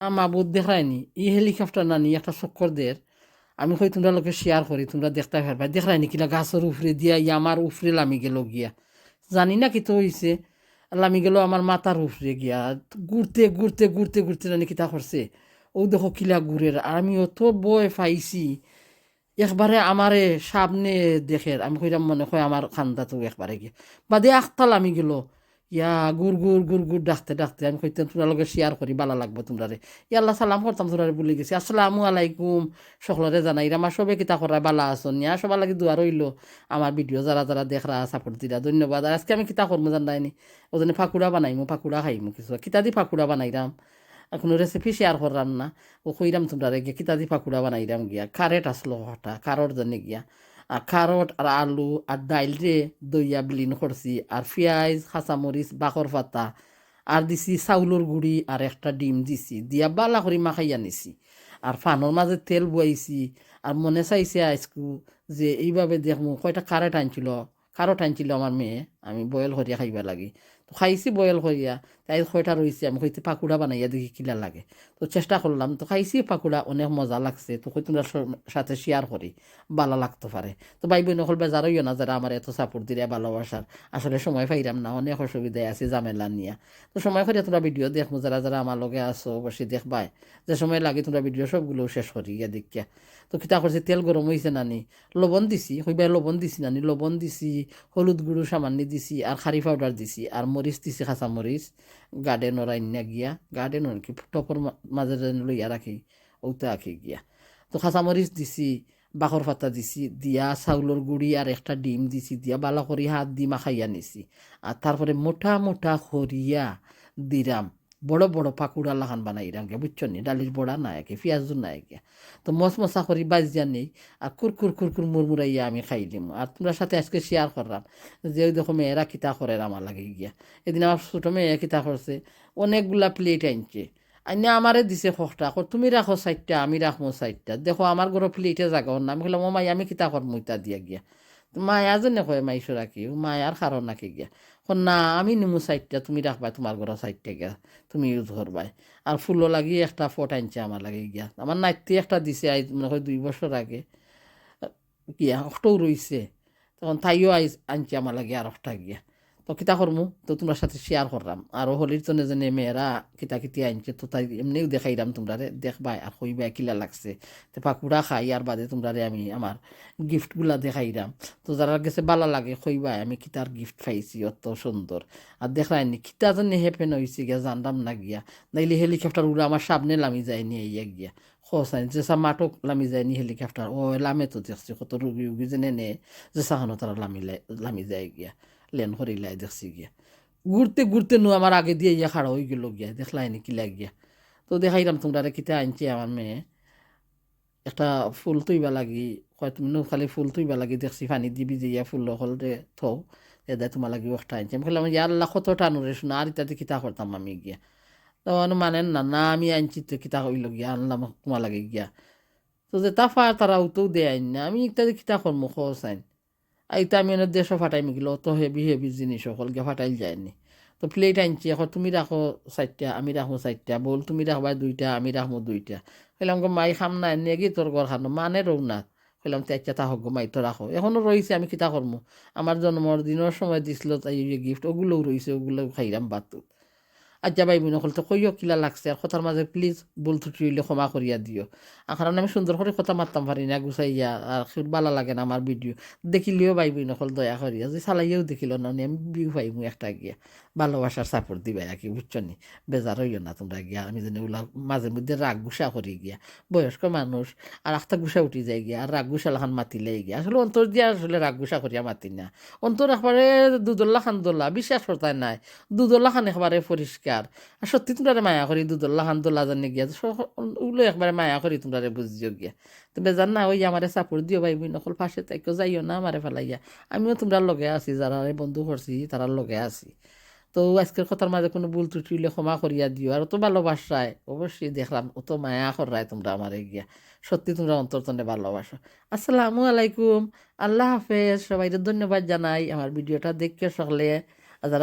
মাবুদ দেখায়নি ই হেলিকপ্টার নানি একটা চক্কর দের আমি কই তোমরা লোকে শেয়ার করি তোমরা দেখতে পারবা দেখায়নি কিনা গাছের উপরে দিয়া, ই আমার উফরে লামি গেল গিয়া। জানি না কি তো হইছে লামি গেল আমার মাথার উফরে গিয়া। ঘুরতে ঘুরতে ঘুরতে ঘুরতে নানি কিতা করছে ও দেখো কিলা ঘুরের আর আমি অত বয় পাইছি। একবারে আমারে সামনে দেখে আমি কইরাম মনে হয় আমার খান্দা তো একবারে গিয়া। বাদে আখতাল আমি গেল। ইয়া গুর গুর গুর গুর ডাকতে ডাকতে আমি কইতাম তোমরা লগে শেয়ার করি ভালো লাগবে তোমরা রে ইয়াল্লা সালাম করতাম তোমরা বলে গেছি। আসসালামু আলাইকুম। সকলরে জানাই আমার সবে কিতা করা, বালা আসন ইয়া সবার লাগে দোয়া রইল। আমার ভিডিও যারা যারা দেখরা সাপোর্ট দিরা, ধন্যবাদ। আর আজকে আমি কিতা করব জানাইনি ওজনে ফাকুড়া বানাইমু, ফাকুড়া খাইমু কিছু। কিতা দি ফাকুড়া বানাইরাম? কোনো রেসিপি শেয়ার করলাম না। ও কইরাম তোমরা গিয়া কিতা দি ফাকুড়া বানাইরাম গিয়া। কারেট আসলো হঠাৎ, কারোর জন্য গিয়া। আর কারট আর আলু আর ডাইল রে দইয়া বিলীন করছি আর পেঁয়াজ কাঁচামরিচ বাকর পাতা আর দিছি চাউলের গুড়ি আর একটা ডিম দিছি। দিয়া বালা করে মাখাই আনিছি। আর ফানোর মাঝে তেল বুয়াইছি আর মনে চাইছে আইসকু যে এইভাবে দেখমু কয়টা কারেট আনছিল। কারট আনছিল আমার মেয়ে। আমি বয়েল করিয়া খাইবা লাগি। খাইছি বয়েল করিয়া তাই কয়টা রয়েছে আমি কইতে পাকুড়া বানাইয়া, দেখি কিলা লাগে। তো চেষ্টা করলাম তো খাইছি পাকুড়া অনেক মজা লাগছে। তো কই সাথে শেয়ার করি ভালো লাগতে পারে তো ভাই বোন হল বেজার হইও না যারা আমার এত সাপোর্ট দিলে ভালোবাসার আসলে সময় পাইরাম না, অনেক অসুবিধায় আছে, জামেলা নিয়ে। তো সময় করিয়া তোমরা ভিডিও দেখব যারা যারা আমার লগে আসো বসে দেখবাই যে সময় লাগে তোমরা ভিডিও সবগুলো শেষ করি ইয়া দেখিয়া। তো কিতা করছে তেল গরম হয়েছে নানি লবণ দিছি হইবাই লবণ দিছি নানি লবণ দিছি, হলুদ গুঁড়ো সামান্য দিছি আর খারি পাউডার দিছি আর মরিচ দিছি কাঁচা মরিচ গার্ডেনর আইনা গিয়া গার্ডেনর কি টপর যেন লইয়া রাখি ওতে আঁকি গিয়া। তো কাঁচামরিচ দিছি বাখর পাতা দিছি, দিয়া চাউলের গুড়ি আর একটা ডিম দিছি, দিয়া বালা করি হাত দি মাখাইয়া নিছি। আর তারপরে মোটা মোটা খরিয়া দিরাম বড় বড় পাকুড়া লাখান বানাইরাম গে, বুঝছ নি? ডালির বড়া না একে পেঁয়াজও না একে তো মশ মশা করি বাজিয়া নেই, আর কুরকুর কুরকুর মুরমুরাইয়া আমি খাই দিম। আর তোমরা সাথে আজকে শেয়ার করলাম যে ওই দেখো মেয়েরা কিতা করে আমার লাগে গিয়া। এদিন আমার ছোটো মেয়ে কিতা করছে, অনেকগুলা প্লেট আনছে। আইনে আমারে দিছে খোকটা কো তুমি রাখো সাইডটা আমি রাখব সাইডটা দেখো, আমার ঘর প্লেটে জাগাও না আমি কইলাম, ও মাই, আমি কিতা করব ইতা দিয়া গিয়া। মায়া যেনে কয় মাইছো রাখি মায়ার কারণ নাকি গিয়া। না, আমি নিমু সাইডটা তুমি রাখবা তোমার ঘর সাইডটা গিয়া, তুমি ইউজ করবাই আর ফুলও লাগি একটা ফট আনছে আমার লাগে গিয়া। আমার নাইটি একটা দিছে, আই, মনে হয় দুই বছর আগে। গিয়া অক্টও রইছে তখন তাইও আই আনছে আমার লাগে আর একটা গিয়া। তো কিতা করমু তো তোমার সাথে শেয়ার করলাম আরও হোলির জন্য জনে মেয়েরা কিতা কিতি আনছে, তো তাই এমনিও দেখাইলাম তোমরা দেখবাই আর কইবাই কিলা লাগছে। তো পাকুড়া খাই আর বাদে তোমরা আমি আমার গিফটগুলা দেখাইলাম তো যারা গেছে ভালো লাগে কইবাই আমি কিতার গিফট পাইছি, অত সুন্দর আর দেখলাইনি কিতা জানি হেপেন হয়েছে গিয়া জানলাম না গিয়া। নাইলে হেলিকপ্টার আমার সামনে লামি যায়নি ইয়া গিয়া। খসাই যেসা মাটক লামি যায়নি হেলিকপ্টার ও লামে তো দেখছি, কত রুগী উগি যেনে নে যেসা হনো তারা লামি লামি যায় গিয়া। লেন করিলাই দেখছি গিয়া। ঘুরতে ঘুরতে নু আমার আগে দিয়ে ইয়া খাড়া হয়ে গেল গিয়া, দেখলাই নি কিলা গিয়া তো দেখাইলাম তোমরা কিতা আনছি আমার মেয়ে। একটা ফুল তুইবা লাগি, কয় তুমি খালি ফুল তুইবা লাগি দেখছি, পানি দিবি যে ইয়া ফুল হল রে থৌ এদাই তোমার লাগি একটা আনছি। আমি বললাম ইয়ার আল্লাহ, কত টানো রে শোনা, আর ইত্যাদি কিতা করতাম আমি গিয়া? তো অনু মানেন, না না, আমি আনছি তো কিতা হইল গিয়া, আনলাম তোমার লাগে গিয়া। তো যে তাফা তারা উতেও দেয় না, আমি ইত্যাদি কিতা করব খোঁজ আইন আইতা আমি এনে দেশও ফাটাই মিগিল অত হেভি হেভি জিনিস সকলকে ফাটাইল যায়নি। তো প্লেট আনছি, এখন তুমি রাখো চারটা, আমি রাখো চারটা, বল তুমি রাখবা দুইটা, আমি রাখব দুইটা। কইলাম, গো, মাই খাম না, এনে কি তোর ঘর খানো? মানে রৌ না। কইলাম, তে, একটা তাহক গো, মাই তো রাখো এখনও রয়েছে আমি কিতা করব আমার জন্মর দিনের সময় দিছিল তাই গিফট ওগুলোও রয়েছে ওগুলো খাইলাম বাতুত আচ্ছা ভাই বোন সকল, তো কইও কিলা লাগছে? আর কথার মাঝে প্লিজ বল ত্রুটি হইলে ক্ষমা করিয়া দিও। আর কারণ আমি সুন্দর করে কথা মারতাম পারি না, গুছাইয়া, আর ভালো লাগে না আমার ভিডিও দেখিলেও ভাই বোন সকল দয়া করিয়া, যে চালাইয়াও দেখিল না আমি বিউ পাইমু একটা গিয়া ভালোবাসার সাপোর্ট দিবা আর কি, বুঝছ নি? বেজার হইও না তোমরা গিয়া আমি জানি ওলা মাঝে মধ্যে রাগ গুসা করি গিয়া। বয়স্ক মানুষ, আর একটা গুসা উঠি যায় গিয়া, আর রাগ গুসা লাখান মাতিলে গিয়া। আসলে অন্তর দিয়া আসলে রাগ গুসা করিয়া মাতি না। অন্তর একবারে দুদল্লা খান দোল্লা বিশ্বাস করতাই নাই। দুদল্লা খান একবারে পরিষ্কার। আর সত্যি তোমরা মায়া করি দুদল্লা দোল্লা জানি গিয়া। ওগুলো একবারে মায়া করি তোমরা বুঝিও গিয়া। তো বেজার না, ওই আমারে সাপোর্ট দিও ভাই নকল পাশে তাইকেও যাইও না আমারে ফেলাইয়া। আমিও তোমরা লগে আছি, যারা বন্ধু করছি তারা লগে আছি। তো আজকের কথার মাঝে কোনো ভুল ত্রুটি হইলে ক্ষমা করিয়া দিও। আর অত ভালোবাসায় অবশ্যই দেখলাম, অত মায়া করায় তোমরা আমার গিয়া। সত্যি তোমরা অন্তর্তনে ভালোবাসো। আসসালামু আলাইকুম, আল্লাহ হাফেজ। সবাই ধন্যবাদ জানাই আমার ভিডিওটা দেখে সকলে।